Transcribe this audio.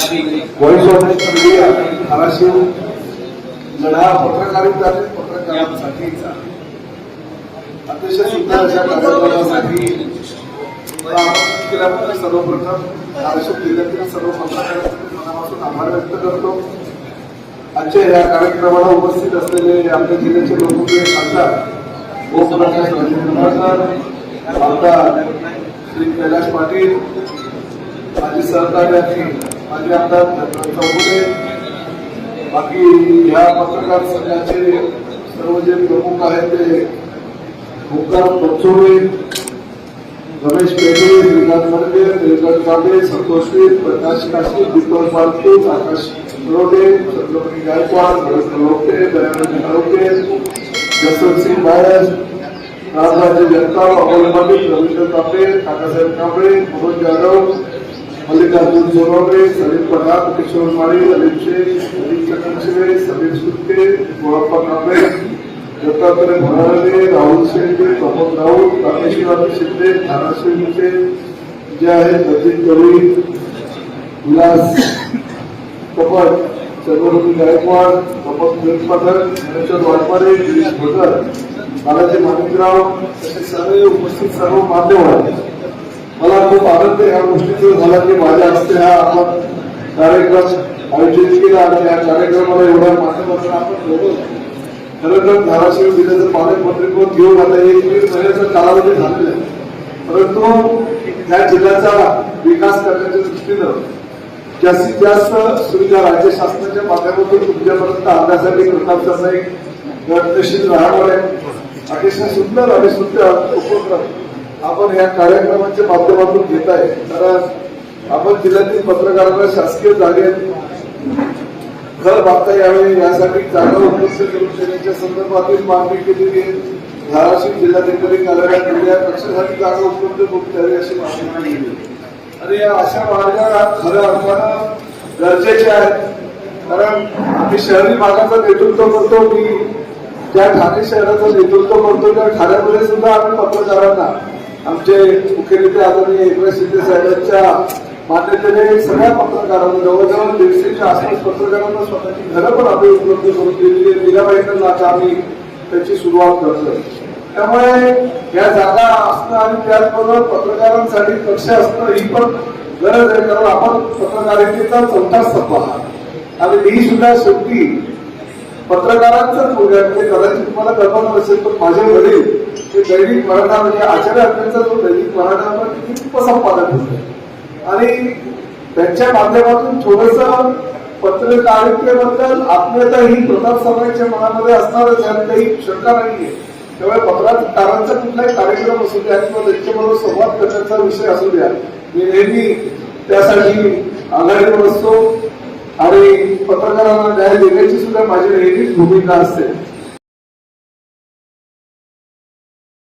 Voice of media Dharashiv लढा पत्रकारिता पत्रकारांसाठीचा अतिशय सुंदर अशा कार्यक्रमासाठी केल्याबद्दल सर्वप्रथम धाराशिव जिल्ह्यातील सर्व पत्रकारांचे मनापासून आभार व्यक्त करतो. आजच्या या कार्यक्रमाला उपस्थित असलेले आपल्या जिल्ह्याचे लोकप्रिय खासदार ओमप्रकाश निंबाळकर आमदार श्री कैलाश पाटील माझे सहकार्याची माझे आमदार चौगुले बाकी ह्या पत्रकार संघाचे सर्व जे प्रमुख आहेत ते ओंकार बनसोडे रमेश पेटे श्रीकांत मर्गे निलकंठ कांबे संतोष वीर प्रकाश काशी दीपक मालके आकाश रोडे छत्रपती गायकवाड भरत लोटे दयानंद आरोग्य जसवंत सिंग बायस राजराजे जगताप अमोल पाटील रवींद्र तापे काकासाहेब कांबळे मनोज जाधव मल्लिकार्जुन सोनवणे सलीम पठाण किशोर माळी अलीम शेख अलीम चकनशिवे समीर सुटके गोळप्पा कांबळे दत्तात्रय भराळे राहुल शेंडे प्रमोद राऊत रामेश्वर शिंदे धाराशिव मुखे जे आहेत अजित गवळी विलास कपट चंद्रमती गायकवाड कपट वेलपाठक ज्ञानेश्वर वाडपाडे गिरीश भोकर बालाजी माणिकराव तसे सर्व उपस्थित सर्व मान्यवर मला खूप आनंद या गोष्टीचा झाला की माझ्या हस्ते हा आपण कार्यक्रम आयोजित केला आणि या कार्यक्रमाला एवढ्या माध्यमातून आपण बोलवलं खरं तर धाराशिव जिल्ह्याचं पालकमंत्रीपद घेऊन आता एक महिन्याचा कालावधी झालेला आहे. परंतु या जिल्ह्याचा विकास करण्याच्या दृष्टीनं जास्तीत जास्त सुविधा राज्य शासनाच्या माध्यमातून तुमच्यापर्यंत आणण्यासाठी प्रताप एक प्रयत्नशील राहणार आहे अतिशय सुंदर आणि सुंदर उपक्रम. आपण या कार्यक्रमाच्या माध्यमातून घेत आहे. कारण आपण जिल्ह्यातील पत्रकारांना शासकीय जागेत घर बांधता यावे यासाठी जागा उपलब्ध करून देण्याच्या संदर्भातील मागणी केलेली आहे. धाराशिव जिल्हाधिकारी कार्यालयात या पक्षासाठी जागा उपलब्ध करून द्यावी अशी मागणी केली आणि या अशा मार्गा खऱ्या अर्थानं गरजेच्या आहेत. कारण आम्ही शहरी भागाचं नेतृत्व करतो की ज्या ठाणे शहराचं नेतृत्व करतो त्या ठाण्यामध्ये सुद्धा आम्ही पत्रकारांना आमचे मुख्यमंत्री आदरणीय एकनाथ शिंदे साहेबांच्या मान्यतेने सगळ्या पत्रकारांना जवळजवळ दीडशेच्या आसपास पत्रकारांना स्वतःची घरं पण आपली उपलब्ध करून दिलेली आहे गेल्या महिन्याला आता आम्ही त्याची सुरुवात करतोय. त्यामुळे या जागा असणं आणि त्याचबरोबर पत्रकारांसाठी कक्ष असणं ही पण गरज आहे. कारण आपण पत्रकारितेचा चौथा स्तंभ आहात. आणि मी सुद्धा शेवटी पत्रकारांचाच मुलगा म्हणजे कदाचित तुम्हाला कल्पना नसेल पण माझे वडील ते दैनिक मराठा म्हणजे आचार्य अर्थांचा जो दैनिक मराठा किती उपसंपादक होते. आणि त्यांच्या माध्यमातून थोडस पत्रकारितेबद्दल आत्मीयता ही प्रताप समाजाच्या मनामध्ये असणारच यात काही शंका नाहीये. त्यामुळे पत्रकारांचा कुठलाही कार्यक्रम असू द्या किंवा त्यांच्याबरोबर संवाद करण्याचा विषय असू द्या मी नेहमी त्यासाठी आघाडीवर असतो. आणि पत्रकारांना न्याय देण्याची सुद्धा माझी नेहमीच भूमिका असते.